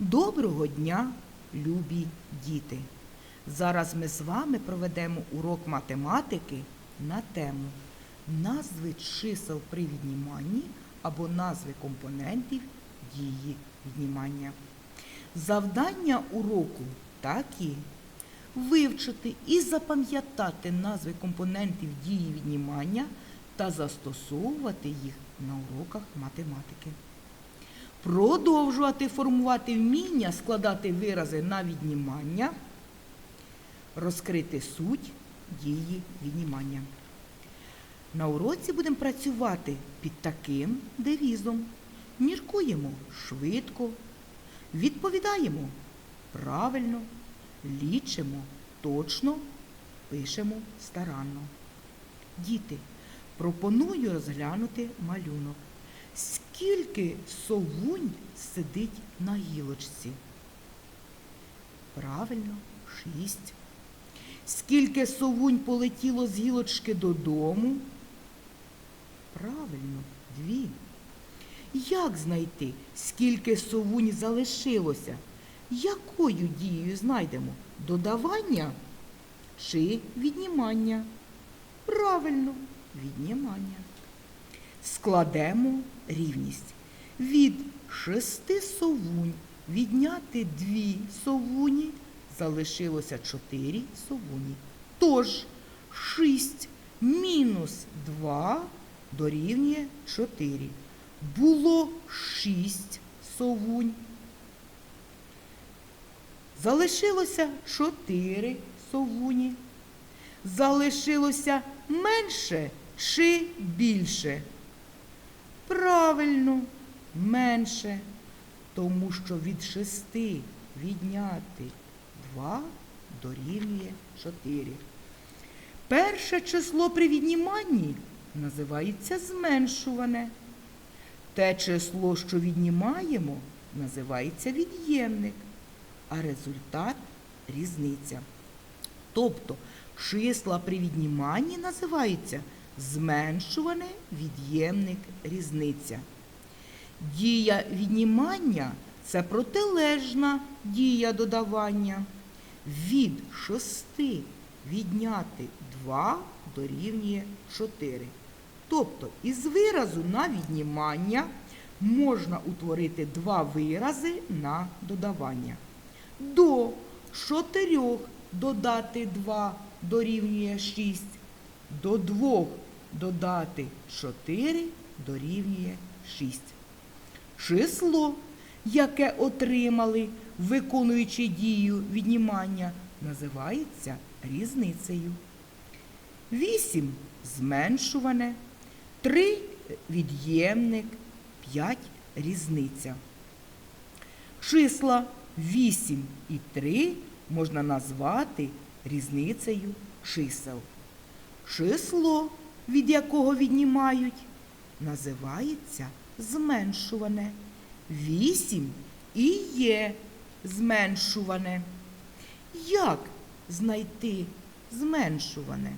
Доброго дня, любі діти! Зараз ми з вами проведемо урок математики на тему назви чисел при відніманні або назви компонентів дії віднімання. Завдання уроку такі вивчити і запам'ятати назви компонентів дії віднімання та застосовувати їх на уроках математики. Продовжувати формувати вміння складати вирази на віднімання, розкрити суть дії віднімання. На уроці будемо працювати під таким девізом. Міркуємо швидко, відповідаємо правильно, лічимо точно, пишемо старанно. Діти, пропоную розглянути малюнок. Скільки совунь сидить на гілочці? Правильно, шість. Скільки совунь полетіло з гілочки додому? Правильно, дві. Як знайти, скільки совунь залишилося? Якою дією знайдемо? Додавання чи віднімання? Правильно, віднімання. Складемо рівність. Від шести совунь відняти дві совуні, залишилося чотири совуні. Тож шість мінус два дорівнює чотири. Було шість совунь. Залишилося чотири совуні. Залишилося менше чи більше? Правильно, менше, тому що від шести відняти два дорівнює чотири. Перше число при відніманні називається зменшуване. Те число, що віднімаємо, називається від'ємник, а результат різниця. Тобто числа при відніманні називаються зменшуване від'ємник різниця. Дія віднімання це протилежна дія додавання. Від шести відняти 2 дорівнює 4. Тобто із виразу на віднімання можна утворити два вирази на додавання. До 4 додати 2 дорівнює 6. До 2 додати 4 дорівнює 6. Число, яке отримали, виконуючи дію віднімання, називається різницею. 8 зменшуване, 3 від'ємник, 5 різниця. Числа 8 і 3 можна назвати різницею чисел. Число, від якого віднімають, називається зменшуване. 8 і є зменшуване. Як знайти зменшуване?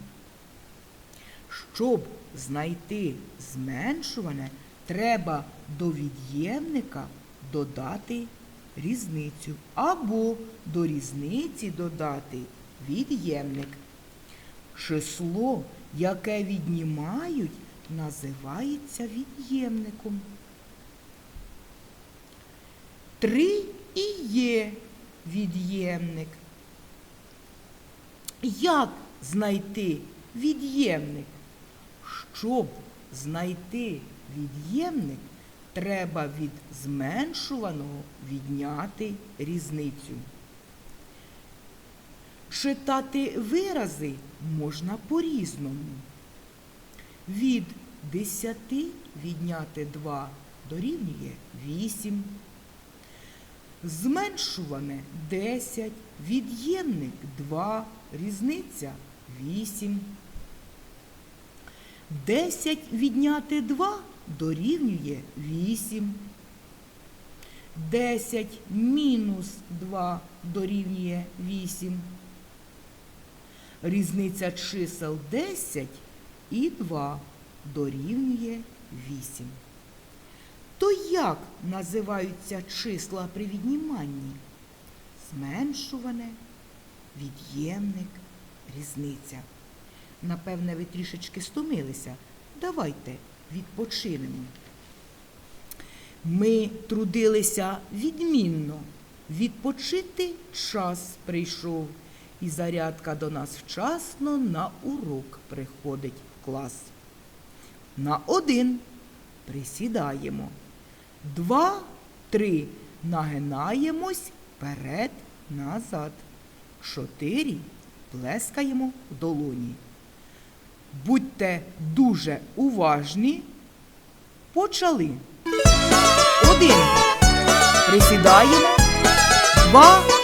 Щоб знайти зменшуване, треба до від'ємника додати різницю або до різниці додати від'ємник. Число, яке віднімають, називається від'ємником. Три і є від'ємник. Як знайти від'ємник? Щоб знайти від'ємник, треба від зменшуваного відняти різницю. Читати вирази можна по-різному. Від 10 відняти 2 дорівнює 8. Зменшуване 10, від'ємник 2, різниця 8. 10 відняти 2 дорівнює 8. 10 мінус 2 дорівнює 8. Різниця чисел 10 і 2 дорівнює 8. То як називаються числа при відніманні? Зменшуване, від'ємник, різниця. Напевне, ви трішечки стомилися. Давайте відпочинемо. Ми трудилися відмінно. Відпочити час прийшов, і зарядка до нас вчасно на урок приходить в клас. На один присідаємо. Два, три нагинаємось вперед, назад. Чотири плескаємо в долоні. Будьте дуже уважні. Почали. Один. Присідаємо. Два.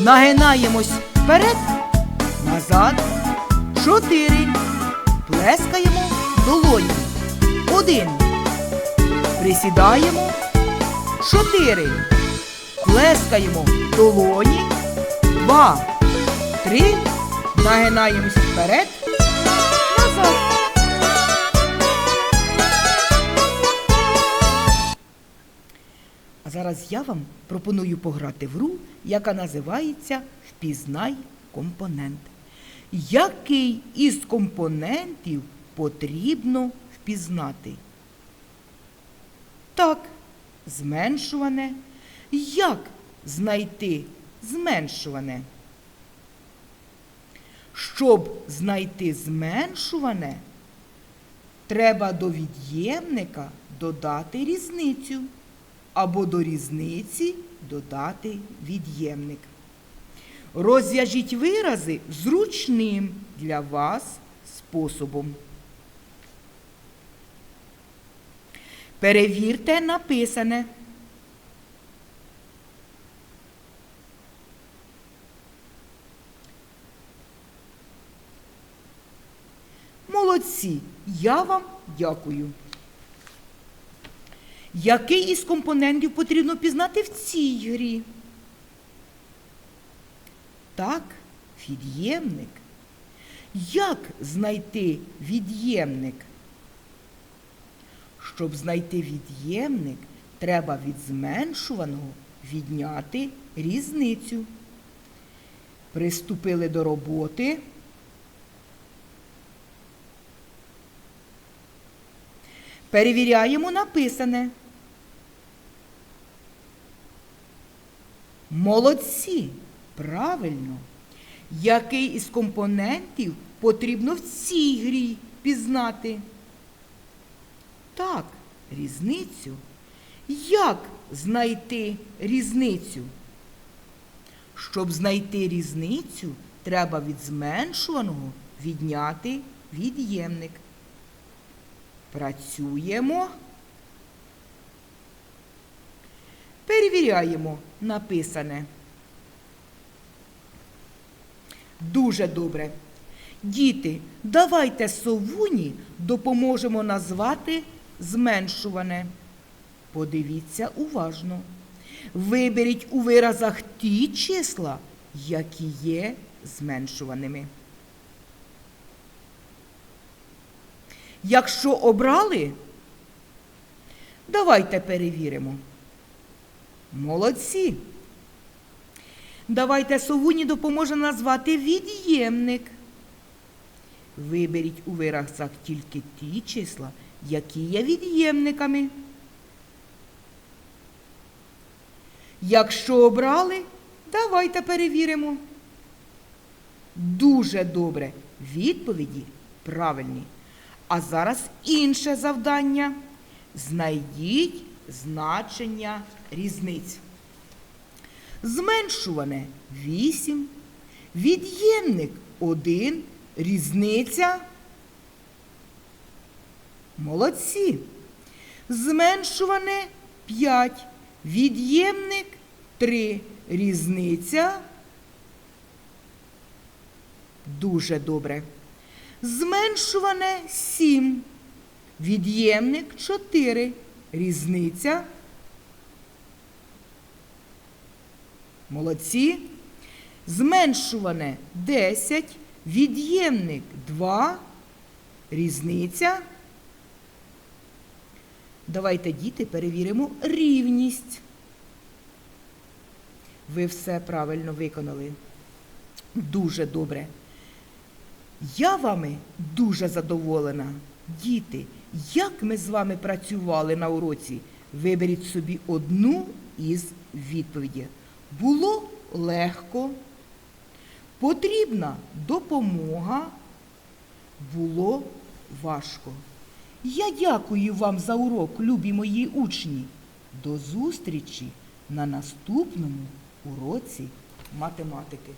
Нагинаємось вперед, назад. Чотири. Плескаємо долоні. Один. Присідаємо. Чотири. Плескаємо долоні. Два. Три. Нагинаємось вперед. Зараз я вам пропоную пограти в гру, яка називається Впізнай компонент. Який із компонентів потрібно впізнати? Так, зменшуване. Як знайти зменшуване? Щоб знайти зменшуване, треба до від'ємника додати різницю або до різниці додати від'ємник. Розв'яжіть вирази зручним для вас способом. Перевірте написане. Молодці, я вам дякую. Який із компонентів потрібно пізнати в цій грі? Так, від'ємник. Як знайти від'ємник? Щоб знайти від'ємник, треба від зменшуваного відняти різницю. Приступили до роботи. Перевіряємо написане. Молодці! Правильно. Який із компонентів потрібно в цій грі пізнати? Так, різницю. Як знайти різницю? Щоб знайти різницю, треба від зменшуваного відняти від'ємник. Працюємо. Перевіряємо написане. Дуже добре. Діти, давайте совуні допоможемо назвати зменшуване. Подивіться уважно. Виберіть у виразах ті числа, які є зменшуваними. Якщо обрали, давайте перевіримо. Молодці. Давайте совуні допоможе назвати від'ємник. Виберіть у виразах тільки ті числа, які є від'ємниками. Якщо обрали, давайте перевіримо. Дуже добре. Відповіді правильні. А зараз інше завдання. Знайдіть значення різниць. Зменшуване 8, від'ємник 1, різниця. Молодці. Зменшуване 5, від'ємник 3, різниця. Дуже добре. Зменшуване 7, від'ємник 4, різниця. Молодці. Зменшуване 10, від'ємник 2, різниця. Давайте, діти, перевіримо рівність. Ви все правильно виконали. Дуже добре. Я вами дуже задоволена. Діти, як ми з вами працювали на уроці, виберіть собі одну із відповіді. Було легко, потрібна допомога, було важко. Я дякую вам за урок, любі мої учні. До зустрічі на наступному уроці математики.